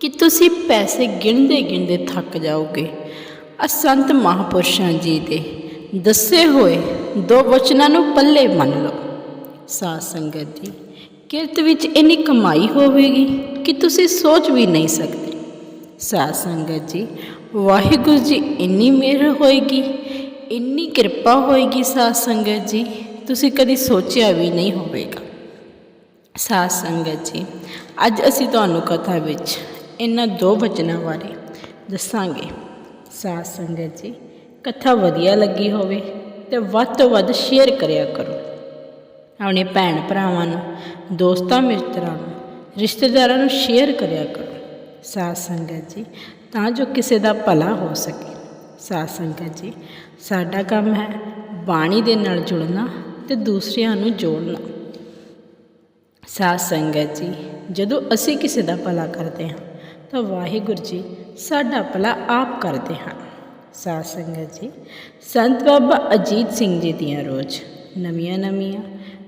ਕਿ ਤੁਸੀਂ ਪੈਸੇ ਗਿਣਦੇ ਗਿਣਦੇ ਥੱਕ ਜਾਓਗੇ। ਅਸੰਤ ਮਹਾਪੁਰਸ਼ਾਂ ਜੀ ਦੇ ਦੱਸੇ ਹੋਏ ਦੋ ਵਚਨਾਂ ਨੂੰ ਪੱਲੇ ਮੰਨ ਲਓ। ਸਾਧ ਸੰਗਤ ਜੀ, ਕਿਰਤ ਵਿੱਚ ਇੰਨੀ ਕਮਾਈ ਹੋਵੇਗੀ ਕਿ ਤੁਸੀਂ ਸੋਚ ਵੀ ਨਹੀਂ ਸਕਦੇ। ਸਾਧ ਸੰਗਤ ਜੀ, ਵਾਹਿਗੁਰੂ ਜੀ ਇੰਨੀ ਮਿਹਰ ਹੋਏਗੀ, ਇੰਨੀ ਕਿਰਪਾ ਹੋਏਗੀ ਸਾਧ ਸੰਗਤ ਜੀ, ਤੁਸੀਂ ਕਦੀ ਸੋਚਿਆ ਵੀ ਨਹੀਂ ਹੋਵੇਗਾ। ਸਾਧ ਸੰਗਤ ਜੀ, ਅੱਜ ਅਸੀਂ ਤੁਹਾਨੂੰ ਕਥਾ ਵਿੱਚ ਇਹਨਾਂ ਦੋ ਵਚਨਾਂ ਬਾਰੇ ਦੱਸਾਂਗੇ। ਸਾਧ ਸੰਗਤ ਜੀ, ਕਥਾ ਵਧੀਆ ਲੱਗੀ ਹੋਵੇ ਤੇ ਵੱਧ ਤੋਂ ਵੱਧ ਸ਼ੇਅਰ ਕਰਿਆ ਕਰੋ। ਆਪਣੇ ਭੈਣ ਭਰਾਵਾਂ ਨੂੰ, ਦੋਸਤਾਂ ਮਿੱਤਰਾਂ ਨੂੰ, ਰਿਸ਼ਤੇਦਾਰਾਂ ਨੂੰ ਸ਼ੇਅਰ ਕਰਿਆ ਕਰੋ। ਸਾਧ ਸੰਗਤ ਜੀ, ਤਾਂ ਜੋ ਕਿਸੇ ਦਾ ਭਲਾ ਹੋ ਸਕੇ। ਸਾਧ ਸੰਗਤ ਜੀ, ਸਾਡਾ ਕੰਮ ਹੈ ਬਾਣੀ ਦੇ ਨਾਲ ਜੁੜਨਾ ਤੇ ਦੂਸਰਿਆਂ ਨੂੰ ਜੋੜਨਾ। ਸਾਧ ਸੰਗਤ ਜੀ, ਜਦੋਂ ਅਸੀਂ ਕਿਸੇ ਦਾ ਭਲਾ ਕਰਦੇ ਹਾਂ ਵਾਹਿਗੁਰੂ ਜੀ, ਸਾਡਾ ਭਲਾ ਆਪ ਕਰਦੇ ਹਨ। ਸਾਧ ਸੰਗਤ ਜੀ, ਸੰਤ ਬਾਬਾ ਅਜੀਤ ਸਿੰਘ ਜੀ ਦੀਆਂ ਰੋਜ਼ ਨਵੀਆਂ ਨਵੀਆਂ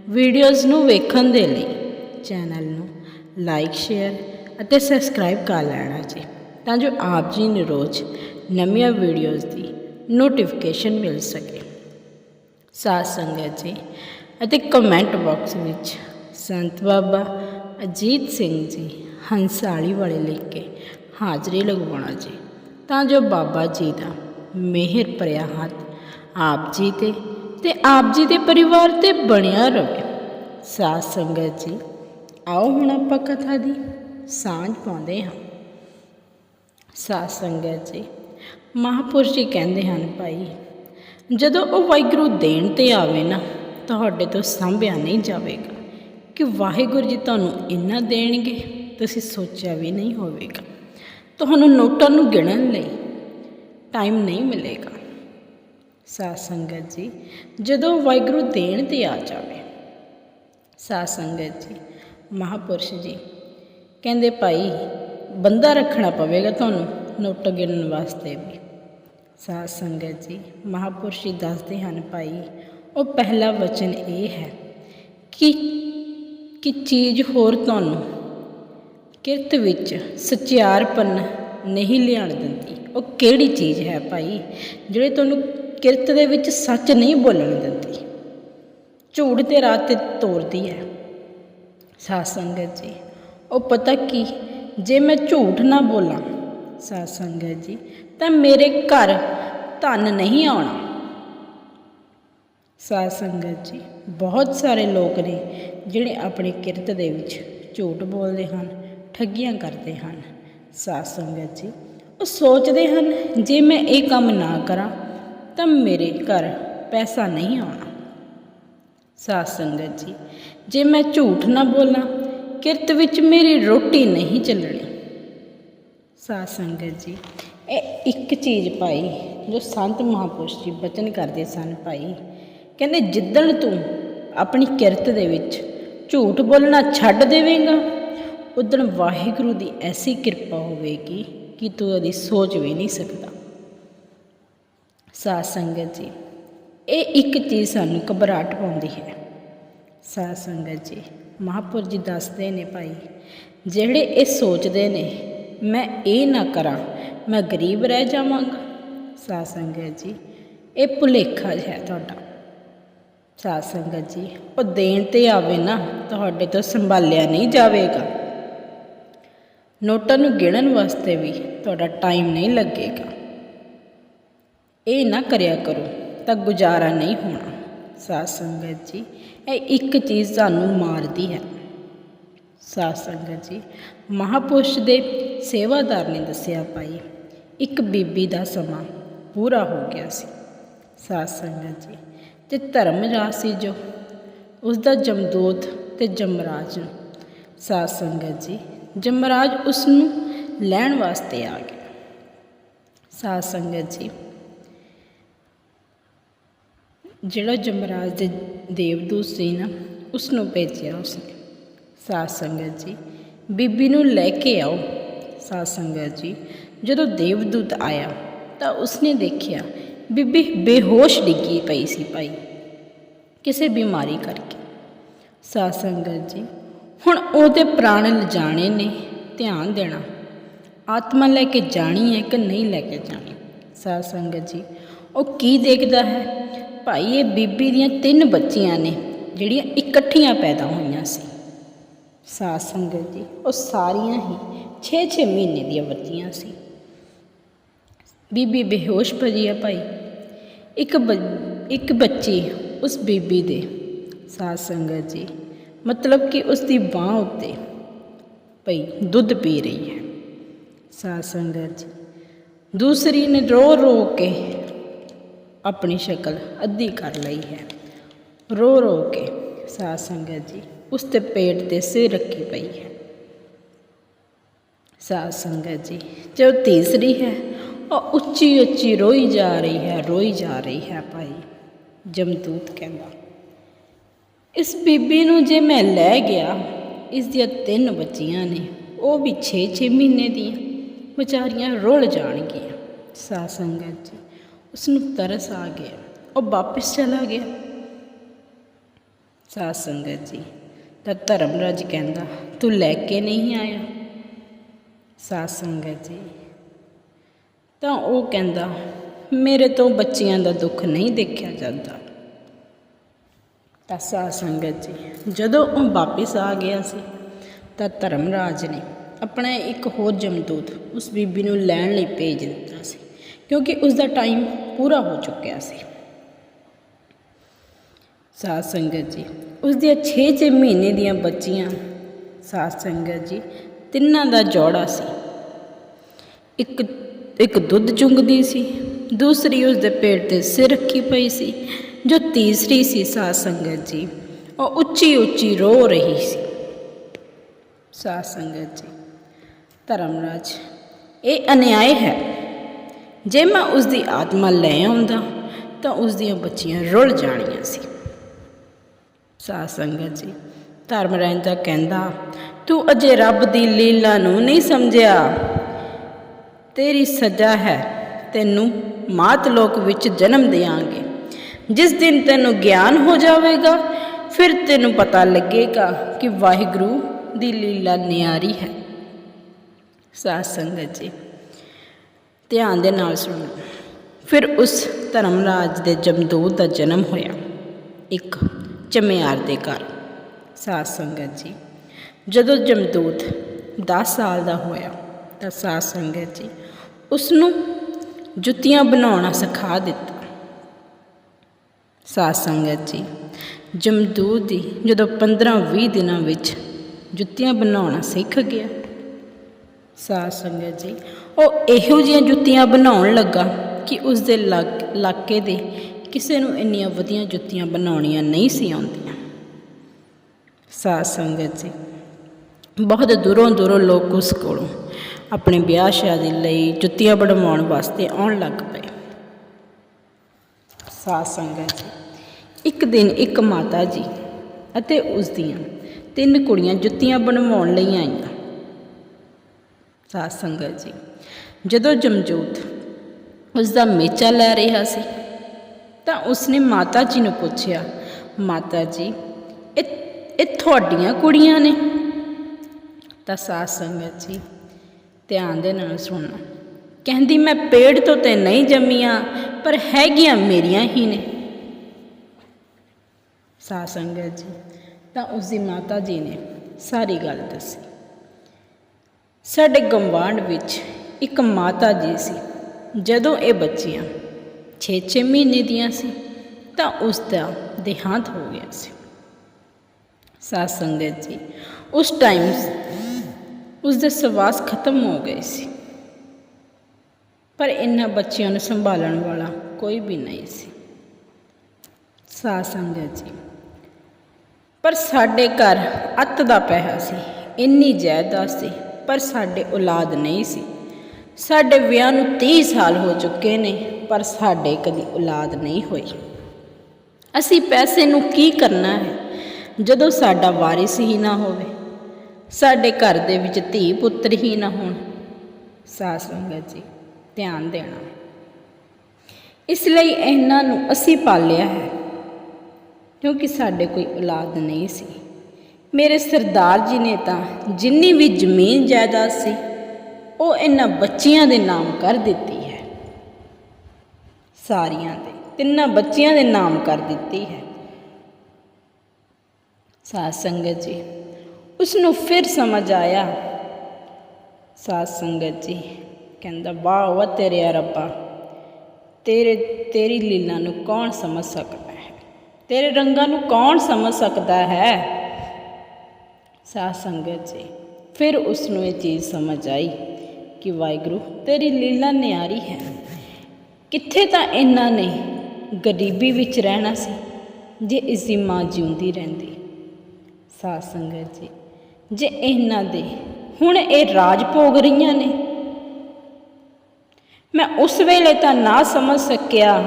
ਵੀਡੀਓਜ਼ ਨੂੰ ਵੇਖਣ ਦੇ ਲਈ ਚੈਨਲ ਨੂੰ ਲਾਈਕ ਸ਼ੇਅਰ ਅਤੇ ਸਬਸਕ੍ਰਾਈਬ ਕਰ ਲੈਣਾ ਜੀ, ਤਾਂ ਜੋ ਆਪ ਜੀ ਨੂੰ ਰੋਜ਼ ਨਵੀਆਂ ਵੀਡੀਓਜ਼ ਦੀ ਨੋਟੀਫਿਕੇਸ਼ਨ ਮਿਲ ਸਕੇ। ਸਾਧ ਸੰਗਤ ਜੀ ਅਤੇ ਕਮੈਂਟ ਬਾਕਸ ਵਿੱਚ ਸੰਤ ਬਾਬਾ ਅਜੀਤ ਸਿੰਘ ਜੀ ਹੰਸਾਲੀ ਵਾਲੇ ਲਿਖ ਕੇ ਹਾਜ਼ਰੀ ਲਗਵਾਉਣਾ ਜੀ। ਤਾਂ ਜੋ ਬਾਬਾ ਜੀ ਦਾ ਮਿਹਰ ਭਰਿਆ ਹੱਥ ਆਪ ਜੀ ਤੇ ਤੇ ਆਪ ਜੀ ਦੇ ਪਰਿਵਾਰ ਤੇ ਬਣਿਆ ਰਹੇ ਸਾਧ ਸੰਗਤ ਜੀ, ਆਓ ਹੁਣ ਆਪਾਂ ਕਥਾ ਦੀ ਸਾਂਝ ਪਾਉਂਦੇ ਹਾਂ। ਸਾਧ ਸੰਗਤ ਜੀ, ਮਹਾਪੁਰਸ਼ ਜੀ ਕਹਿੰਦੇ ਹਨ, ਭਾਈ, ਜਦੋਂ ਉਹ ਵਾਹਿਗੁਰੂ ਦੇਣ ਤੇ ਆਵੇ ਨਾ, ਤੁਹਾਡੇ ਤੋਂ ਸੰਭਿਆ ਨਹੀਂ ਜਾਵੇਗਾ ਕਿ ਵਾਹਿਗੁਰੂ ਜੀ ਤੁਹਾਨੂੰ ਇੰਨਾ ਦੇਣਗੇ? ਤੁਸੀਂ ਸੋਚਿਆ ਵੀ ਨਹੀਂ ਹੋਵੇਗਾ। ਤੁਹਾਨੂੰ ਨੋਟਾਂ ਨੂੰ ਗਿਣਨ ਲਈ ਟਾਈਮ ਨਹੀਂ ਮਿਲੇਗਾ। ਸਾਧ ਸੰਗਤ ਜੀ, ਜਦੋਂ ਵਾਹਿਗੁਰੂ ਦੇਣ ਤੇ ਆ ਜਾਵੇ, ਸਾਧ ਸੰਗਤ ਜੀ, ਮਹਾਪੁਰਸ਼ ਜੀ, ਕਹਿੰਦੇ ਭਾਈ, ਬੰਦਾ ਰੱਖਣਾ ਪਵੇਗਾ ਤੁਹਾਨੂੰ ਨੋਟ ਗਿਣਨ ਵਾਸਤੇ ਵੀ। ਸਾਧ ਸੰਗਤ ਜੀ, ਮਹਾਪੁਰਸ਼ ਜੀ ਦੱਸਦੇ ਹਨ ਭਾਈ, ਉਹ ਪਹਿਲਾ ਵਚਨ ਇਹ ਹੈ ਕਿ ਕਿ ਚੀਜ਼ ਹੋਰ ਤੁਹਾਨੂੰ ਕਿਰਤ ਵਿੱਚ ਸਚਿਆਰਪਨ ਨਹੀਂ ਲਿਆਣ ਦਿੰਦੀ। ਉਹ ਕਿਹੜੀ ਚੀਜ਼ ਹੈ ਭਾਈ ਜਿਹੜੇ ਤੁਹਾਨੂੰ ਕਿਰਤ ਦੇ ਵਿੱਚ ਸੱਚ ਨਹੀਂ ਬੋਲਣ ਦਿੰਦੀ? ਝੂਠ ਤੇ ਰਾਹ ਤੇ ਤੋਰਦੀ ਹੈ। ਸਾਧ ਸੰਗਤ ਜੀ, ਉਹ ਪਤਾ ਕੀ? ਜੇ ਮੈਂ ਝੂਠ ਨਾ ਬੋਲਾਂ, ਸਾਧ ਸੰਗਤ ਜੀ, ਤਾਂ ਮੇਰੇ ਘਰ ਧਨ ਨਹੀਂ ਆਉਣਾ। ਸਾਧ ਸੰਗਤ ਜੀ, ਬਹੁਤ ਸਾਰੇ ਲੋਕ ਨੇ ਜਿਹੜੇ ਆਪਣੀ ਕਿਰਤ ਦੇ ਵਿੱਚ ਝੂਠ ਬੋਲਦੇ ਹਨ। ਠੱਗੀਆਂ ਕਰਦੇ ਹਨ। ਸਾਧ ਸੰਗਤ ਜੀ, ਉਹ ਸੋਚਦੇ ਹਨ, ਜੇ ਮੈਂ ਇਹ ਕੰਮ ਨਾ ਕਰਾਂ, ਤਾਂ ਮੇਰੇ ਘਰ ਪੈਸਾ ਨਹੀਂ ਆਉਣਾ। ਸਾਧ ਸੰਗਤ ਜੀ, ਜੇ ਮੈਂ ਝੂਠ ਨਾ ਬੋਲਾਂ, ਕਿਰਤ ਵਿੱਚ ਮੇਰੀ ਰੋਟੀ ਨਹੀਂ ਚੱਲਣੀ। ਸਾਧ ਸੰਗਤ ਜੀ, ਇਹ ਇੱਕ ਚੀਜ਼ ਪਾਈ ਜੋ ਸੰਤ ਮਹਾਪੁਰਸ਼ ਜੀ ਬਚਨ ਕਰਦੇ ਸਨ ਭਾਈ, ਕਹਿੰਦੇ ਜਿੱਦਣ ਤੂੰ ਆਪਣੀ ਕਿਰਤ ਦੇ ਵਿੱਚ ਝੂਠ ਬੋਲਣਾ ਛੱਡ ਦੇਵੇਂਗਾ ਉਦਣ ਵਾਹਿਗੁਰੂ ਦੀ ਐਸੀ ਕਿਰਪਾ ਹੋਵੇਗੀ ਕਿ ਤੂੰ ਉਹਦੀ ਸੋਚ ਵੀ ਨਹੀਂ ਸਕਦਾ। ਸਾਧ ਸੰਗਤ ਜੀ, ਇਹ ਇੱਕ ਚੀਜ਼ ਸਾਨੂੰ ਘਬਰਾਹਟ ਪਾਉਂਦੀ ਹੈ। ਸਾਧ ਸੰਗਤ ਜੀ ਮਹਾਪੁਰ ਜੀ ਦੱਸਦੇ ਨੇ ਭਾਈ, ਜਿਹੜੇ ਇਹ ਸੋਚਦੇ ਨੇ, ਮੈਂ ਇਹ ਨਾ ਕਰਾਂ, ਮੈਂ ਗਰੀਬ ਰਹਿ ਜਾਵਾਂਗਾ। ਸਾਧ ਸੰਗਤ ਜੀ, ਇਹ ਭੁਲੇਖਾ ਹੈ ਤੁਹਾਡਾ। ਸਾਧ ਸੰਗਤ ਜੀ, ਉਹ ਦੇਣ ਤੇ ਆਵੇ ਨਾ, ਤੁਹਾਡੇ ਤੋਂ ਸੰਭਾਲਿਆ ਨਹੀਂ ਜਾਵੇਗਾ। ਨੋਟਾਂ ਨੂੰ ਗਿਣਨ ਵਾਸਤੇ ਵੀ ਤੁਹਾਡਾ ਟਾਈਮ ਨਹੀਂ ਲੱਗੇਗਾ। ਇਹ ਨਾ ਕਰਿਆ ਕਰੋ, ਤਾਂ ਗੁਜ਼ਾਰਾ ਨਹੀਂ ਹੋਣਾ। ਸਾਧ ਸੰਗਤ ਜੀ, ਇਹ ਇੱਕ ਚੀਜ਼ ਸਾਨੂੰ ਮਾਰਦੀ ਹੈ। ਸਾਧ ਸੰਗਤ ਜੀ, ਮਹਾਪੁਰਸ਼ ਦੇ ਸੇਵਾਦਾਰ ਨੇ ਦੱਸਿਆ ਭਾਈ, ਇੱਕ ਬੀਬੀ ਦਾ ਸਮਾਂ ਪੂਰਾ ਹੋ ਗਿਆ ਸੀ। ਸਾਧ ਸੰਗਤ ਜੀ, ਤੇ ਧਰਮ ਰਾਜ ਸੀ ਜੋ ਉਸ ਦਾ ਜਮਦੂਤ ਤੇ ਜਮਰਾਜ। ਸਾਧ ਸੰਗਤ ਜੀ ਜਮਰਾਜ ਉਸ ਨੂੰ ਲੈਣ ਵਾਸਤੇ ਆ ਗਿਆ। ਸਾਧ ਸੰਗਤ ਜੀ, ਜਿਹੜਾ ਜਮਰਾਜ ਦੇ ਦੇਵਦੂਤ ਸੀ ਨਾ ਉਸ ਨੂੰ ਭੇਜਿਆ ਉਸਨੇ। ਸਾਧ ਸੰਗਤ ਜੀ, ਬੀਬੀ ਨੂੰ ਲੈ ਕੇ ਆਓ। ਸਾਧ ਸੰਗਤ ਜੀ, ਜਦੋਂ ਦੇਵਦੂਤ ਆਇਆ, ਤਾਂ ਉਸਨੇ ਦੇਖਿਆ, ਬੀਬੀ ਬੇਹੋਸ਼ ਡਿੱਗੀ ਪਈ ਸੀ ਭਾਈ, ਕਿਸੇ ਬਿਮਾਰੀ ਕਰਕੇ। ਸਾਧ ਸੰਗਤ ਜੀ ਹੁਣ ਉਹਦੇ ਪ੍ਰਾਣ ਲਿਜਾਣੇ ਨੇ, ਧਿਆਨ ਦੇਣਾ। ਆਤਮਾ ਲੈ ਕੇ ਜਾਣੀ ਹੈ ਕਿ ਨਹੀਂ ਲੈ ਕੇ ਜਾਣੀ? ਸਾਧ ਸੰਗਤ ਜੀ, ਉਹ ਕੀ ਦੇਖਦਾ ਹੈ? ਭਾਈ, ਇਹ ਬੀਬੀ ਦੀਆਂ ਤਿੰਨ ਬੱਚੀਆਂ ਨੇ, ਜਿਹੜੀਆਂ ਇਕੱਠੀਆਂ ਪੈਦਾ ਹੋਈਆਂ ਸੀ। ਸਾਧ ਸੰਗਤ ਜੀ, ਉਹ ਸਾਰੀਆਂ ਹੀ 6-6 ਮਹੀਨੇ ਦੀਆਂ ਬੱਚੀਆਂ ਸੀ। ਬੀਬੀ ਬੇਹੋਸ਼ ਪਈ ਆ ਭਾਈ। ਇੱਕ ਬ- ਇੱਕ ਬੱਚੀ ਉਸ ਬੀਬੀ ਦੇ। ਸਾਧ ਸੰਗਤ ਜੀ ਮਤਲਬ ਕਿ ਉਸ ਦੀ ਬਾਹ ਉੱਤੇ ਪਈ ਦੁੱਧ ਪੀ ਰਹੀ ਹੈ। ਸਾਧ ਸੰਗਤ ਜੀ, ਦੂਸਰੀ ਨੇ ਰੋ ਰੋ ਕੇ ਆਪਣੀ ਸ਼ਕਲ ਅੱਧੀ ਕਰ ਲਈ ਹੈ। ਰੋ ਰੋ ਕੇ ਸਾਧ ਸੰਗਤ ਜੀ, ਉਸ ਦੇ ਪੇਟ ਤੇ ਸਿਰ ਰੱਖੀ ਪਈ ਹੈ। ਸਾਧ ਸੰਗਤ ਜੀ ਜੋ ਤੀਸਰੀ ਹੈ, ਉਹ ਉੱਚੀ ਉੱਚੀ ਰੋਈ ਜਾ ਰਹੀ ਹੈ, ਰੋਈ ਜਾ ਰਹੀ ਹੈ ਭਾਈ ਜਮਦੂਤ ਕਹਿੰਦਾ। ਇਸ ਬੀਬੀ ਨੂੰ ਜੇ ਮੈਂ ਲੈ ਗਿਆ, ਇਸ ਦੀਆਂ ਤਿੰਨ ਬੱਚੀਆਂ ਨੇ, ਉਹ ਵੀ 6-6 ਮਹੀਨੇ ਦੀਆਂ, ਵਿਚਾਰੀਆਂ ਰੁੱਲ ਜਾਣਗੀਆਂ। ਸਾਧ ਸੰਗਤ ਜੀ ਉਸ ਨੂੰ ਤਰਸ ਆ ਗਿਆ, ਉਹ ਵਾਪਸ ਚਲਾ ਗਿਆ। ਸਾਧ ਸੰਗਤ ਜੀ, ਤਾਂ ਧਰਮਰਾਜ ਕਹਿੰਦਾ, ਤੂੰ ਲੈ ਕੇ ਨਹੀਂ ਆਇਆ? ਸਾਧ ਸੰਗਤ ਜੀ, ਤਾਂ ਉਹ ਕਹਿੰਦਾ, ਮੇਰੇ ਤੋਂ ਬੱਚਿਆਂ ਦਾ ਦੁੱਖ ਨਹੀਂ ਦੇਖਿਆ ਜਾਂਦਾ। ਤਾਂ ਸਾਧ ਸੰਗਤ ਜੀ, ਜਦੋਂ ਉਹ ਵਾਪਿਸ ਆ ਗਿਆ ਸੀ, ਤਾਂ ਧਰਮਰਾਜ ਨੇ ਆਪਣਾ ਇੱਕ ਹੋਰ ਜਮਦੂਤ ਉਸ ਬੀਬੀ ਨੂੰ ਲੈਣ ਲਈ ਭੇਜ ਦਿੱਤਾ ਸੀ, ਕਿਉਂਕਿ ਉਸ ਦਾ ਟਾਈਮ ਪੂਰਾ ਹੋ ਚੁੱਕਿਆ ਸੀ। ਸਾਧ ਸੰਗਤ ਜੀ ਉਸ ਦੀਆਂ 6-6 ਮਹੀਨੇ ਦੀਆਂ ਬੱਚੀਆਂ, ਸਾਧ ਸੰਗਤ ਜੀ, ਤਿੰਨਾਂ ਦਾ ਜੋੜਾ ਸੀ। ਇੱਕ ਇੱਕ ਦੁੱਧ ਚੁੰਗਦੀ ਸੀ, ਦੂਸਰੀ ਉਸ ਦੇ ਪੇਟ ਤੇ ਸਿਰ ਰੱਖੀ ਪਈ ਸੀ ਜੋ ਤੀਸਰੀ ਸੀ ਸਾਧ ਸੰਗਤ ਜੀ, ਉਹ ਉੱਚੀ ਉੱਚੀ ਰੋ ਰਹੀ ਸੀ। ਸਾਧ ਸੰਗਤ ਜੀ, ਧਰਮਰਾਜ, ਇਹ ਅਨਿਆਏ ਹੈ। ਜੇ ਮੈਂ ਉਸ ਦੀ ਆਤਮਾ ਲੈ ਆਉਂਦਾ, ਤਾਂ ਉਸ ਦੀਆਂ ਬੱਚੀਆਂ ਰੁੱਲ ਜਾਣੀਆਂ ਸੀ। ਸਾਧ ਸੰਗਤ ਜੀ, ਧਰਮਰਾਜ ਦਾ ਕਹਿੰਦਾ, ਤੂੰ ਅਜੇ ਰੱਬ ਦੀ ਲੀਲਾ ਨੂੰ ਨਹੀਂ ਸਮਝਿਆ। ਤੇਰੀ ਸਜ਼ਾ ਹੈ, ਤੈਨੂੰ ਮਾਤ ਲੋਕ ਵਿੱਚ ਜਨਮ ਦੇਵਾਂਗੇ ਜਿਸ ਦਿਨ ਤੈਨੂੰ ਗਿਆਨ ਹੋ ਜਾਵੇਗਾ, ਫਿਰ ਤੈਨੂੰ ਪਤਾ ਲੱਗੇਗਾ ਕਿ ਵਾਹਿਗੁਰੂ ਦੀ ਲੀਲਾ ਨਿਆਰੀ ਹੈ। ਸਾਧ ਸੰਗਤ ਜੀ, ਧਿਆਨ ਦੇ ਨਾਲ ਸੁਣੋ। ਫਿਰ ਉਸ ਧਰਮਰਾਜ ਦੇ ਜਮਦੂਤ ਦਾ ਜਨਮ ਹੋਇਆ, ਇੱਕ ਚਮਿਆਰ ਦੇ ਘਰ। ਸਾਧ ਸੰਗਤ ਜੀ, ਜਦੋਂ ਜਮਦੂਤ 10 ਸਾਲ ਦਾ ਹੋਇਆ, ਤਾਂ ਸਾਧ ਸੰਗਤ ਜੀ ਉਸ ਨੂੰ ਜੁੱਤੀਆਂ ਬਣਾਉਣਾ ਸਿਖਾ ਦਿੱਤਾ। ਸਾਧ ਸੰਗਤ ਜੀ ਜਮਦੂਤ ਦੀ ਜਦੋਂ 15-20 ਦਿਨਾਂ ਵਿੱਚ ਜੁੱਤੀਆਂ ਬਣਾਉਣਾ ਸਿੱਖ ਗਿਆ। ਸਾਧ ਸੰਗਤ ਜੀ, ਉਹ ਇਹੋ ਜਿਹੀਆਂ ਜੁੱਤੀਆਂ ਬਣਾਉਣ ਲੱਗਾ ਕਿ ਉਸ ਦੇ ਇਲਾਕੇ ਦੇ ਕਿਸੇ ਨੂੰ ਇੰਨੀਆਂ ਵਧੀਆ ਜੁੱਤੀਆਂ ਬਣਾਉਣੀਆਂ ਨਹੀਂ ਸੀ ਆਉਂਦੀਆਂ। ਸਾਧ ਸੰਗਤ ਜੀ, ਬਹੁਤ ਦੂਰੋਂ ਦੂਰੋਂ ਲੋਕ ਉਸ ਕੋਲੋਂ ਆਪਣੇ ਵਿਆਹ ਸ਼ਾਦੀ ਲਈ ਜੁੱਤੀਆਂ ਬਣਵਾਉਣ ਵਾਸਤੇ ਆਉਣ ਲੱਗ ਪਏ। ਸਾਧ ਸੰਗਤ ਜੀ ਇੱਕ ਦਿਨ ਇੱਕ ਮਾਤਾ ਜੀ ਅਤੇ ਉਸ ਦੀਆਂ ਤਿੰਨ ਕੁੜੀਆਂ ਜੁੱਤੀਆਂ ਬਣਵਾਉਣ ਲਈ ਆਈਆਂ। ਸਾਧ ਸੰਗਤ ਜੀ, ਜਦੋਂ ਜਮਜੋਤ ਉਸ ਦਾ ਮੇਚਾ ਲੈ ਰਿਹਾ ਸੀ, ਤਾਂ ਉਸਨੇ ਮਾਤਾ ਜੀ ਨੂੰ ਪੁੱਛਿਆ, ਮਾਤਾ ਜੀ, ਇਹ ਇਹ ਤੁਹਾਡੀਆਂ ਕੁੜੀਆਂ ਨੇ? ਤਾਂ ਸਾਧ ਸੰਗਤ ਜੀ ਧਿਆਨ ਦੇ ਨਾਲ ਸੁਣਨਾ ਕਹਿੰਦੀ, ਮੈਂ ਪੇੜ ਤੋਂ ਤੇ ਨਹੀਂ ਜੰਮੀਆਂ, ਪਰ ਹੈਗੀਆਂ ਮੇਰੀਆਂ ਹੀ ਨੇ। ਸਾਧ ਸੰਗਤ ਜੀ, ਤਾਂ ਉਸ ਦੀ ਮਾਤਾ ਜੀ ਨੇ ਸਾਰੀ ਗੱਲ ਦੱਸੀ। ਸਾਡੇ ਗੰਵਾਂਢ ਵਿੱਚ ਇੱਕ ਮਾਤਾ ਜੀ ਸੀ। ਜਦੋਂ ਇਹ ਬੱਚੀਆਂ 6-6 ਮਹੀਨੇ ਦੀਆਂ ਸੀ, ਤਾਂ ਉਸ ਦਾ ਦੇਹਾਂਤ ਹੋ ਗਿਆ ਸੀ। ਸਾਧ ਸੰਗਤ ਜੀ, ਉਸ ਟਾਈਮ ਉਸ ਦੇ ਸਵਾਸ ਖਤਮ ਹੋ ਗਏ ਸੀ। ਪਰ ਇਹਨਾਂ ਬੱਚਿਆਂ ਨੂੰ ਸੰਭਾਲਣ ਵਾਲਾ ਕੋਈ ਵੀ ਨਹੀਂ ਸੀ। ਸਾਧ ਸੰਗਤ ਜੀ, ਪਰ ਸਾਡੇ ਘਰ ਅੱਤ ਦਾ ਪੈਸਾ ਸੀ, ਇੰਨੀ ਜਾਇਦਾਦ ਸੀ, ਪਰ ਸਾਡੇ ਔਲਾਦ ਨਹੀਂ ਸੀ। ਸਾਡੇ ਵਿਆਹ ਨੂੰ 30 ਸਾਲ ਹੋ ਚੁੱਕੇ ਨੇ, ਪਰ ਸਾਡੇ ਕਦੀ ਔਲਾਦ ਨਹੀਂ ਹੋਈ। ਅਸੀਂ ਪੈਸੇ ਨੂੰ ਕੀ ਕਰਨਾ ਹੈ? ਜਦੋਂ ਸਾਡਾ ਵਾਰਿਸ ਹੀ ਨਾ ਹੋਵੇ, ਸਾਡੇ ਘਰ ਦੇ ਵਿੱਚ ਧੀ ਪੁੱਤਰ ਹੀ ਨਾ ਹੋਣ। ਸਾਧ ਸੰਗਤ ਜੀ ਧਿਆਨ ਦੇਣਾ। ਇਸ ਲਈ ਇਹਨਾਂ ਨੂੰ ਅਸੀਂ ਪਾਲਿਆ ਹੈ, ਕਿਉਂਕਿ ਸਾਡੇ ਕੋਈ ਔਲਾਦ ਨਹੀਂ ਸੀ। ਮੇਰੇ ਸਰਦਾਰ ਜੀ ਨੇ ਤਾਂ ਜਿੰਨੀ ਵੀ ਜ਼ਮੀਨ ਜਾਇਦਾਦ ਸੀ, ਉਹ ਇਹਨਾਂ ਬੱਚਿਆਂ ਦੇ ਨਾਮ ਕਰ ਦਿੱਤੀ ਹੈ। ਸਾਰੀਆਂ ਦੇ, ਤਿੰਨਾਂ ਬੱਚਿਆਂ ਦੇ ਨਾਮ ਕਰ ਦਿੱਤੀ ਹੈ। ਸਾਧ ਸੰਗਤ ਜੀ ਉਸ ਨੂੰ ਫਿਰ ਸਮਝ ਆਇਆ। ਸਾਧ ਸੰਗਤ ਜੀ ਕਹਿੰਦਾ, ਵਾਹ ਵਾ ਤੇਰੇ ਆ ਰੱਬਾ, ਤੇਰੇ, ਤੇਰੀ ਲੀਲਾ ਨੂੰ ਕੌਣ ਸਮਝ ਸਕਦਾ ਹੈ? ਤੇਰੇ ਰੰਗਾਂ ਨੂੰ ਕੌਣ ਸਮਝ ਸਕਦਾ ਹੈ? ਸਾਧ ਸੰਗਤ ਜੀ, ਫਿਰ ਉਸ ਨੂੰ ਇਹ ਚੀਜ਼ ਸਮਝ ਆਈ ਕਿ ਵਾਹਿਗੁਰੂ, ਤੇਰੀ ਲੀਲਾ ਨਿਆਰੀ ਹੈ। ਕਿੱਥੇ ਤਾਂ ਇਹਨਾਂ ਨੇ ਗਰੀਬੀ ਵਿੱਚ ਰਹਿਣਾ ਸੀ, ਜੇ ਇਸ ਦੀ ਮਾਂ ਜਿਉਂਦੀ ਰਹਿੰਦੀ। ਸਾਧ ਸੰਗਤ ਜੀ, ਜੇ ਇਹਨਾਂ ਦੇ ਹੁਣ ਇਹ ਰਾਜ ਭੋਗ ਰਹੀਆਂ ਨੇ ਮੈਂ ਉਸ ਵੇਲੇ ਤਾਂ ਨਾ ਸਮਝ ਸਕਿਆ,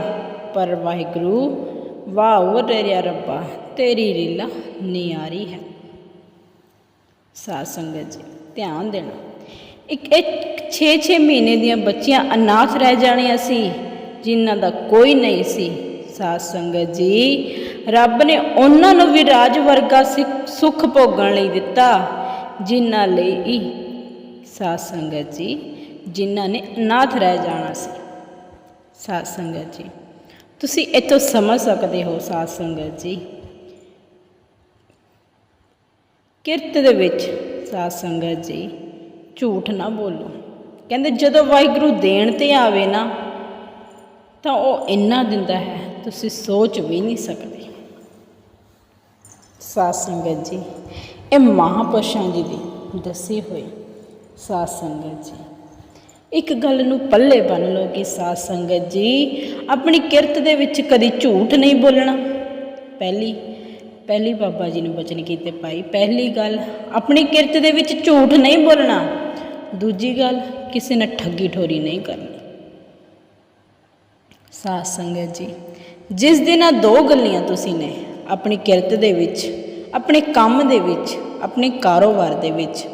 ਪਰ ਵਾਹਿਗੁਰੂ, ਵਾਹ ਉਹ ਤੇਰਿਆ ਰੱਬਾ, ਤੇਰੀ ਲੀਲਾ ਨਿਆਰੀ ਹੈ। ਸਾਧ ਸੰਗਤ ਜੀ, ਧਿਆਨ ਦੇਣਾ। ਇੱਕ ਇੱਕ 6-6 ਮਹੀਨੇ ਦੀਆਂ ਬੱਚੀਆਂ ਅਨਾਥ ਰਹਿ ਜਾਣੀਆਂ ਸੀ, ਜਿਨ੍ਹਾਂ ਦਾ ਕੋਈ ਨਹੀਂ ਸੀ। ਸਾਧ ਸੰਗਤ ਜੀ, ਰੱਬ ਨੇ ਉਹਨਾਂ ਨੂੰ ਵੀ ਰਾਜ ਵਰਗਾ ਸਿ- ਸੁੱਖ ਭੋਗਣ ਲਈ ਦਿੱਤਾ, ਜਿਨ੍ਹਾਂ ਲਈ ਹੀ ਸਾਧ ਸੰਗਤ ਜੀ ਜਿਨ੍ਹਾਂ ਨੇ ਅਨਾਥ ਰਹਿ ਜਾਣਾ ਸੀ। ਸਾਧ ਸੰਗਤ ਜੀ, ਤੁਸੀਂ ਇੱਥੋਂ ਸਮਝ ਸਕਦੇ ਹੋ ਸਾਧ ਸੰਗਤ ਜੀ। ਕਿਰਤ ਦੇ ਵਿੱਚ ਸਾਧ ਸੰਗਤ ਜੀ, ਝੂਠ ਨਾ ਬੋਲੋ। ਕਹਿੰਦੇ ਜਦੋਂ ਵਾਹਿਗੁਰੂ ਦੇਣ ਤੇ ਆਵੇ ਨਾ, ਤਾਂ ਉਹ ਇੰਨਾ ਦਿੰਦਾ ਹੈ, ਤੁਸੀਂ ਸੋਚ ਵੀ ਨਹੀਂ ਸਕਦੇ। ਸਾਧ ਸੰਗਤ ਜੀ, ਇਹ ਮਹਾਪੁਰਸ਼ਾਂ ਜੀ ਦੀ ਦੱਸੀ ਹੋਈ ਸਾਧ ਸੰਗਤ ਜੀ। ਇੱਕ ਗੱਲ ਨੂੰ ਪੱਲੇ ਬੰਨ ਲਓ ਕਿ ਸਾਧ ਸੰਗਤ ਜੀ, ਆਪਣੀ ਕਿਰਤ ਦੇ ਵਿੱਚ ਕਦੀ ਝੂਠ ਨਹੀਂ ਬੋਲਣਾ। ਪਹਿਲੀ ਪਹਿਲੀ ਬਾਬਾ ਜੀ ਨੇ ਬਚਨ ਕੀਤੇ ਭਾਈ, ਪਹਿਲੀ ਗੱਲ, ਆਪਣੀ ਕਿਰਤ ਦੇ ਵਿੱਚ ਝੂਠ ਨਹੀਂ ਬੋਲਣਾ। ਦੂਜੀ ਗੱਲ, ਕਿਸੇ ਨਾਲ ਠੱਗੀ ਠੋਰੀ ਨਹੀਂ ਕਰਨੀ। ਸਾਧ ਸੰਗਤ ਜੀ, ਜਿਸ ਦਿਨ ਆ ਦੋ ਗੱਲੀਆਂ ਤੁਸੀਂ ਨੇ, ਆਪਣੀ ਕਿਰਤ ਦੇ ਵਿੱਚ, ਆਪਣੇ ਕੰਮ ਦੇ ਵਿੱਚ, ਆਪਣੇ ਕਾਰੋਬਾਰ ਦੇ ਵਿੱਚ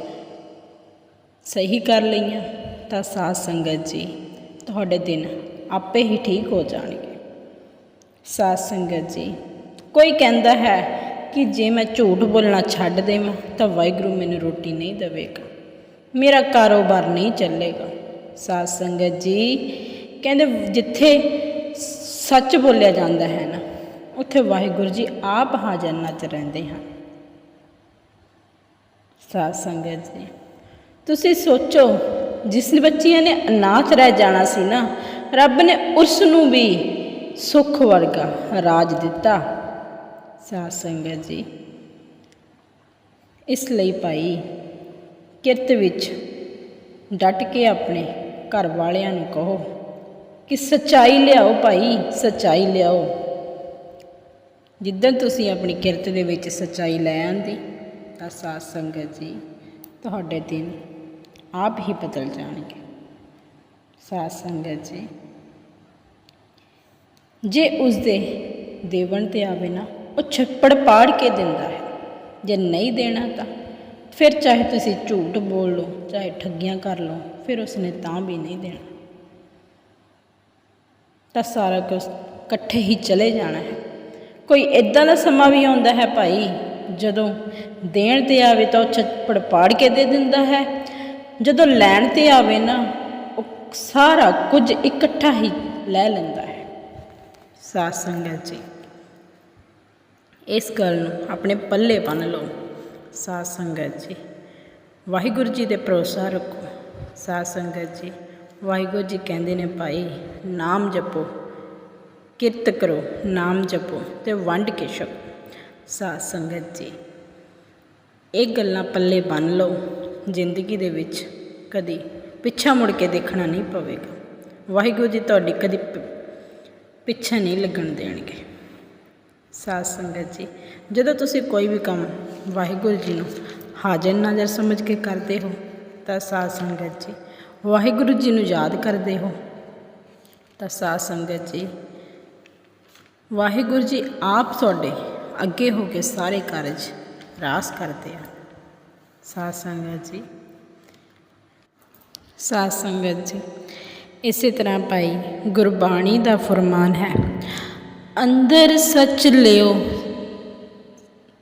ਸਹੀ ਕਰ ਲਈਆਂ। ਤਾਂ ਸਾਧ ਸੰਗਤ ਜੀ, ਤੁਹਾਡੇ ਦਿਨ ਆਪੇ ਹੀ ਠੀਕ ਹੋ ਜਾਣਗੇ। ਸਾਧ ਸੰਗਤ ਜੀ, ਕੋਈ ਕਹਿੰਦਾ ਹੈ ਕਿ ਜੇ ਮੈਂ ਝੂਠ ਬੋਲਣਾ ਛੱਡ ਦੇਵਾਂ, ਤਾਂ ਵਾਹਿਗੁਰੂ ਮੈਨੂੰ ਰੋਟੀ ਨਹੀਂ ਦੇਵੇਗਾ। ਮੇਰਾ ਕਾਰੋਬਾਰ ਨਹੀਂ ਚੱਲੇਗਾ। ਸਾਧ ਸੰਗਤ ਜੀ, ਕਹਿੰਦੇ ਜਿੱਥੇ ਸੱਚ ਬੋਲਿਆ ਜਾਂਦਾ ਹੈ ਨਾ, ਉੱਥੇ ਵਾਹਿਗੁਰੂ ਜੀ ਆਪ ਹਾਜ਼ਰ ਨੱਚ ਰਹਿੰਦੇ ਹਨ। ਸਾਧ ਸੰਗਤ ਜੀ, ਤੁਸੀਂ ਸੋਚੋ ਜਿਸ ਬੱਚੀਆਂ ਨੇ ਅਨਾਥ ਰਹਿ ਜਾਣਾ ਸੀ ਨਾ, ਰੱਬ ਨੇ ਉਸ ਨੂੰ ਵੀ ਸੁੱਖ ਵਰਗਾ ਰਾਜ ਦਿੱਤਾ। ਸਾਧ ਸੰਗਤ ਜੀ, ਇਸ ਲਈ ਭਾਈ ਕਿਰਤ ਵਿੱਚ ਡਟ ਕੇ ਆਪਣੇ ਘਰ ਵਾਲਿਆਂ ਨੂੰ ਕਹੋ ਕਿ ਸੱਚਾਈ ਲਿਆਓ ਭਾਈ, ਸੱਚਾਈ ਲਿਆਓ। ਜਿੱਦਣ ਤੁਸੀਂ ਆਪਣੀ ਕਿਰਤ ਦੇ ਵਿੱਚ ਸੱਚਾਈ ਲੈ ਆਂਦੀ, ਤਾਂ ਸਾਧ ਸੰਗਤ ਜੀ, ਤੁਹਾਡੇ ਦਿਨ ਆਪ ਹੀ ਬਦਲ ਜਾਣਗੇ। ਸਾਧ ਸੰਗਤ ਜੀ, ਜੇ ਉਸ ਦੇ ਦੇਵਣ ਤੇ ਆਵੇ ਨਾ, ਉਹ ਛੱਪੜ ਪਾੜ ਕੇ ਦਿੰਦਾ ਹੈ। ਜੇ ਨਹੀਂ ਦੇਣਾ ਤਾਂ ਫਿਰ ਚਾਹੇ ਤੁਸੀਂ ਝੂਠ ਬੋਲ ਲਓ, ਚਾਹੇ ਠੱਗੀਆਂ ਕਰ ਲਓ, ਫਿਰ ਉਸਨੇ ਤਾਂ ਵੀ ਨਹੀਂ ਦੇਣਾ। ਤਾਂ ਸਾਰਾ ਕੁਝ ਇਕੱਠੇ ਹੀ ਚਲੇ ਜਾਣਾ ਹੈ। ਕੋਈ ਇਦਾਂ ਦਾ ਸਮਾਂ ਵੀ ਆਉਂਦਾ ਹੈ ਭਾਈ, ਜਦੋਂ ਦੇਣ ਤੇ ਆਵੇ ਤਾਂ ਉਹ ਛੱਪੜ ਪਾੜ ਕੇ ਦੇ ਦਿੰਦਾ ਹੈ ਜਦੋਂ ਲੈਣ ਤੇ ਆਵੇ ਨਾ, ਉਹ ਸਾਰਾ ਕੁਝ ਇਕੱਠਾ ਹੀ ਲੈ ਲੈਂਦਾ ਹੈ। ਸਾਧ ਸੰਗਤ ਜੀ, ਇਸ ਗੱਲ ਨੂੰ ਆਪਣੇ ਪੱਲੇ ਬੰਨ ਲਓ। ਸਾਧ ਸੰਗਤ ਜੀ, ਵਾਹਿਗੁਰੂ ਜੀ ਦੇ ਭਰੋਸਾ ਰੱਖੋ। ਸਾਧ ਸੰਗਤ ਜੀ, ਵਾਹਿਗੁਰੂ ਜੀ ਕਹਿੰਦੇ ਨੇ, ਭਾਈ, ਨਾਮ ਜਪੋ, ਕਿਰਤ ਕਰੋ, ਨਾਮ ਜਪੋ ਤੇ ਵੰਡ ਕੇ ਛਕੋ। ਸਾਧ ਸੰਗਤ ਜੀ, ਇਹ ਗੱਲਾਂ ਪੱਲੇ ਬੰਨ ਲਓ। ਜ਼ਿੰਦਗੀ ਦੇ ਵਿੱਚ ਕਦੀ ਪਿੱਛਾ ਮੁੜ ਕੇ ਦੇਖਣਾ ਨਹੀਂ ਪਵੇਗਾ। ਵਾਹਿਗੁਰੂ ਜੀ ਤੁਹਾਡੀ ਕਦੀ ਪਿੱਛੇ ਨਹੀਂ ਲੱਗਣ ਦੇਣਗੇ। ਸਾਧ ਸੰਗਤ ਜੀ, ਜਦੋਂ ਤੁਸੀਂ ਕੋਈ ਵੀ ਕੰਮ ਵਾਹਿਗੁਰੂ ਜੀ ਨੂੰ ਹਾਜ਼ਰ ਨਾਜ਼ਰ ਸਮਝ ਕੇ ਕਰਦੇ ਹੋ, ਤਾਂ ਸਾਧ ਸੰਗਤ ਜੀ, ਵਾਹਿਗੁਰੂ ਜੀ ਨੂੰ ਯਾਦ ਕਰਦੇ ਹੋ। ਤਾਂ ਸਾਧ ਸੰਗਤ ਜੀ, ਵਾਹਿਗੁਰੂ ਜੀ ਆਪ ਤੁਹਾਡੇ ਅੱਗੇ ਹੋ ਕੇ ਸਾਰੇ ਕਾਰਜ ਰਾਸ ਕਰਦੇ ਆ ਸਾਧ ਸੰਗਤ ਜੀ। ਸਾਧ ਸੰਗਤ ਜੀ, ਇਸੇ ਤਰ੍ਹਾਂ ਭਾਈ ਗੁਰਬਾਣੀ ਦਾ ਫਰਮਾਨ ਹੈ, ਅੰਦਰ ਸੱਚ ਲਿਓ,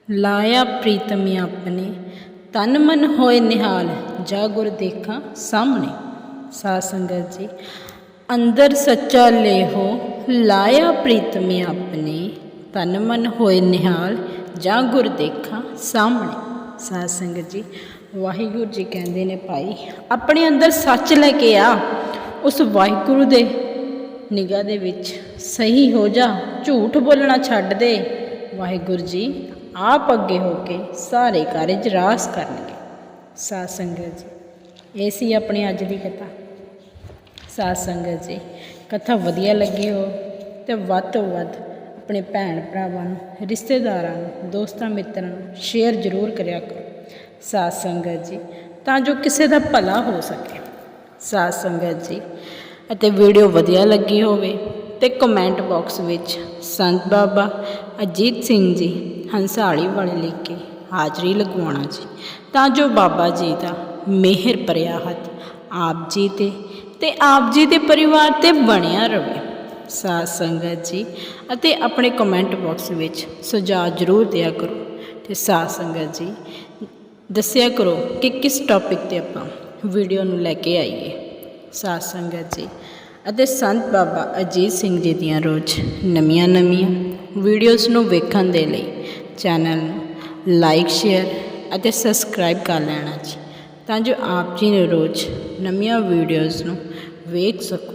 ਲਾਇਆ ਪ੍ਰੀਤਮ ਆਪਣੇ, ਤਨ ਮਨ ਹੋਏ ਨਿਹਾਲ, ਜਾ ਗੁਰ ਦੇਖਾਂ ਸਾਹਮਣੇ। ਸਾਧ ਸੰਗਤ ਜੀ, ਅੰਦਰ ਸੱਚਾ ਲੇਹੋ ਲਾਇਆ ਪ੍ਰੀਤਮ ਆਪਣੇ, ਤਨ ਮਨ ਹੋਏ ਨਿਹਾਲ, ਜਾ ਗੁਰ ਦੇਖਾਂ ਸਾਹਮਣੇ। ਸਾਧ ਸੰਗਤ ਜੀ, ਵਾਹਿਗੁਰੂ ਜੀ ਕਹਿੰਦੇ ਨੇ ਭਾਈ, ਆਪਣੇ ਅੰਦਰ ਸੱਚ ਲੈ ਕੇ ਆ, ਉਸ ਵਾਹਿਗੁਰੂ ਦੇ ਨਿਗਾਹ ਦੇ ਵਿੱਚ ਸਹੀ ਹੋ ਜਾ, ਝੂਠ ਬੋਲਣਾ ਛੱਡ ਦੇ, ਵਾਹਿਗੁਰੂ ਜੀ ਆਪ ਅੱਗੇ ਹੋ ਕੇ ਸਾਰੇ ਕਾਰਜ ਰਾਸ ਕਰਨਗੇ। ਸਾਧ ਸੰਗਤ ਜੀ, ਇਹ ਸੀ ਆਪਣੀ ਅੱਜ ਦੀ ਕਥਾ। ਸਾਧ ਸੰਗਤ ਜੀ, ਕਥਾ ਵਧੀਆ ਲੱਗੀ ਹੋ ਤੇ ਵੱਧ ਤੋਂ ਵੱਧ ਆਪਣੇ ਭੈਣ ਭਰਾਵਾਂ ਨੂੰ, ਰਿਸ਼ਤੇਦਾਰਾਂ ਨੂੰ, ਦੋਸਤਾਂ ਮਿੱਤਰਾਂ ਨੂੰ ਸ਼ੇਅਰ ਜ਼ਰੂਰ ਕਰਿਆ ਕਰੋ। ਸਾਧ ਸੰਗਤ ਜੀ, ਤਾਂ ਜੋ ਕਿਸੇ ਦਾ ਭਲਾ ਹੋ ਸਕੇ। ਸਾਧ ਸੰਗਤ ਜੀ, ਅਤੇ ਵੀਡੀਓ ਵਧੀਆ ਲੱਗੀ ਹੋਵੇ ਤੇ ਕਮੈਂਟ ਬਾਕਸ ਵਿੱਚ ਸੰਤ ਬਾਬਾ ਅਜੀਤ ਸਿੰਘ ਜੀ ਹੰਸਾਲੀ ਵਾਲੇ ਲਿਖ ਕੇ ਹਾਜ਼ਰੀ ਲਗਵਾਉਣਾ ਜੀ, ਤਾਂ ਜੋ ਬਾਬਾ ਜੀ ਦਾ ਮਿਹਰ ਭਰਿਆ ਹੱਥ ਆਪ ਜੀ ਤੇ ਤੇ ਆਪ ਜੀ ਦੇ ਪਰਿਵਾਰ ਤੇ ਬਣਿਆ ਰਹੇ ਸਾਧ ਸੰਗਤ ਜੀ, ਅਤੇ ਆਪਣੇ ਕਮੈਂਟ ਬਾਕਸ ਵਿੱਚ ਸੁਝਾਅ ਜ਼ਰੂਰ ਦਿਆ ਕਰੋ। ਤੇ ਸਾਧ ਸੰਗਤ ਜੀ, ਦੱਸਿਆ ਕਰੋ ਕਿ ਕਿਸ ਟੌਪਿਕ ਤੇ ਆਪਾਂ ਵੀਡੀਓ ਨੂੰ ਲੈ ਕੇ ਆਈਏ। ਸਾਧ ਸੰਗਤ ਜੀ, ਅਤੇ ਸੰਤ ਬਾਬਾ ਅਜੀਤ ਸਿੰਘ ਜੀ ਦੀਆਂ ਰੋਜ਼ ਨਵੀਆਂ ਨਵੀਆਂ ਵੀਡੀਓਜ਼ ਨੂੰ ਵੇਖਣ ਦੇ ਲਈ ਚੈਨਲ ਨੂੰ ਲਾਈਕ ਸ਼ੇਅਰ ਅਤੇ ਸਬਸਕ੍ਰਾਈਬ ਕਰ ਲੈਣਾ ਜੀ, ਤਾਂ ਜੋ ਆਪ ਜੀ ਨੇ ਰੋਜ਼ ਨਵੀਆਂ ਵੀਡੀਓਜ਼ ਨੂੰ ਵੇਖ ਸਕੋ।